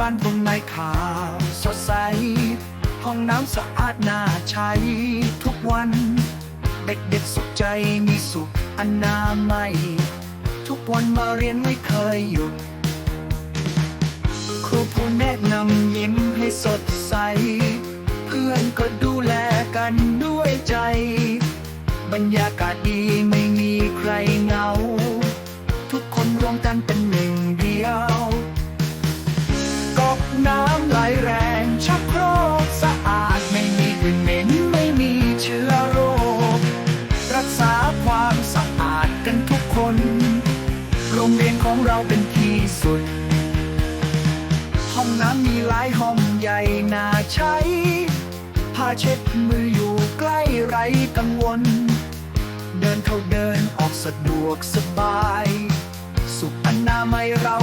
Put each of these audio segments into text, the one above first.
บ้านตรงในขาวสดใส ห้องน้ำสะอาดน่าใช้ทุกวัน เด็กๆสุขใจมีสุขอนามัย ทุกวันมาเรียนไม่เคยหยุด ครูผู้แนะนำยิ้มให้สดใส เพื่อนก็ดูแลกันด้วยใจ บรรยากาศดีไม่มีใครเหงา ทุกคนรวมกันเป็นหนึ่งเดียว น้ำไหลแรงชักโครกสะอาดไม่มีกลิ่นเหม็นไม่มีเชื้อโรค รักษาความสะอาดกันทุกคน โรงเรียนของเราเป็นที่สุด ห้องน้ำมีหลายห้องใหญ่น่าใช้ผ้าเช็ดมืออยู่ใกล้ไรกังวล เดินเข้าเดินออกสะดวกสบาย สุขอนามัยเรา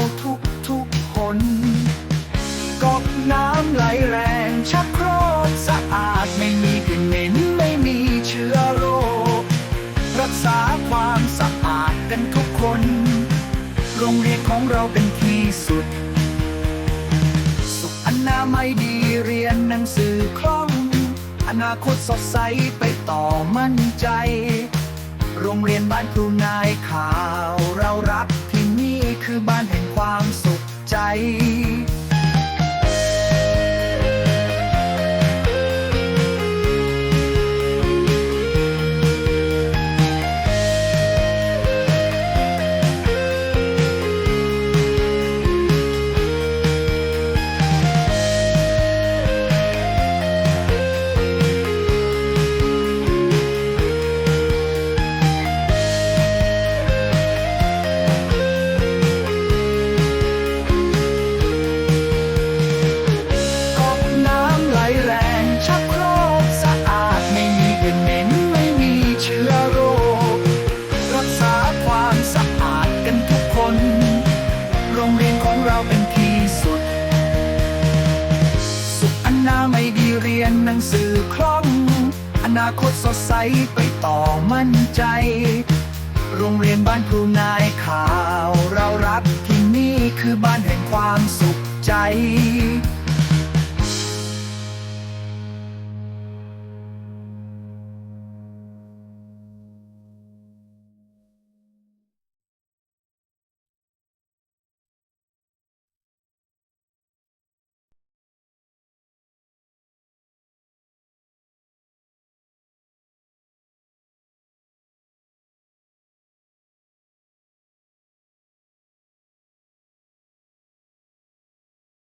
แรงชักโครกสะอาดไม่มีกลิ่นเหม็นไม่มีเชื้อโรค รักษาความสะอาดกันทุกคน โรงเรียนของเราเป็นที่สุด สุขอนามัยดีเรียนหนังสือคล่อง อนาคตสดใสไปต่อมั่นใจ โรงเรียนบ้านครูนายข่าวเรารักที่นี่คือบ้านแห่งความสุขใจ ยดีเรียนหนังสือคล่อง อนาคตสดใสไปต่อมั่นใจ โรงเรียนบ้านครูนายขาว